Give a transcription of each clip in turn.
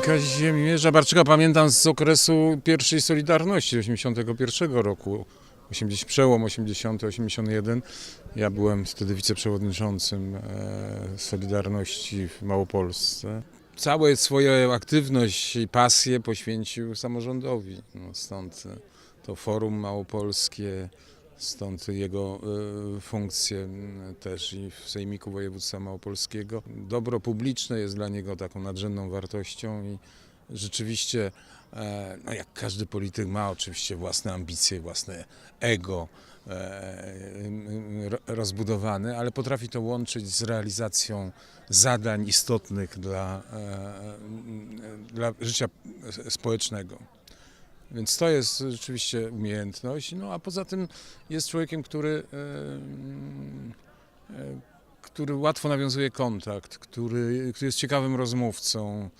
Kazimierza Barczyka pamiętam z okresu pierwszej Solidarności 81 roku. 80, przełom 80-81. Ja byłem wtedy wiceprzewodniczącym e, Solidarności w Małopolsce. Całą swoją aktywność i pasję poświęcił samorządowi. No, stąd to forum małopolskie, stąd jego e, funkcje też i w Sejmiku Województwa Małopolskiego. Dobro publiczne jest dla niego taką nadrzędną wartością i rzeczywiście, e, no jak każdy polityk ma oczywiście własne ambicje, własne ego e, ro- rozbudowane, ale potrafi to łączyć z realizacją zadań istotnych dla, dla życia społecznego. Więc to jest rzeczywiście umiejętność. No a poza tym jest człowiekiem, który, e, który łatwo nawiązuje kontakt, który, który jest ciekawym rozmówcą.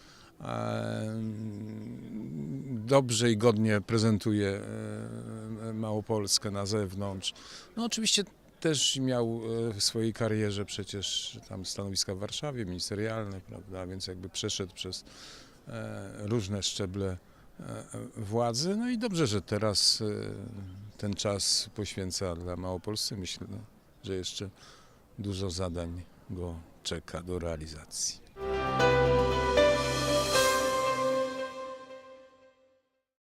Dobrze i godnie prezentuje Małopolskę na zewnątrz. No oczywiście też miał e, w swojej karierze przecież tam stanowiska w Warszawie, ministerialne, prawda, więc jakby przeszedł przez e, różne szczeble władzy. No i dobrze, że teraz e, ten czas poświęca dla Małopolscy. Myślę, że jeszcze dużo zadań go czeka do realizacji.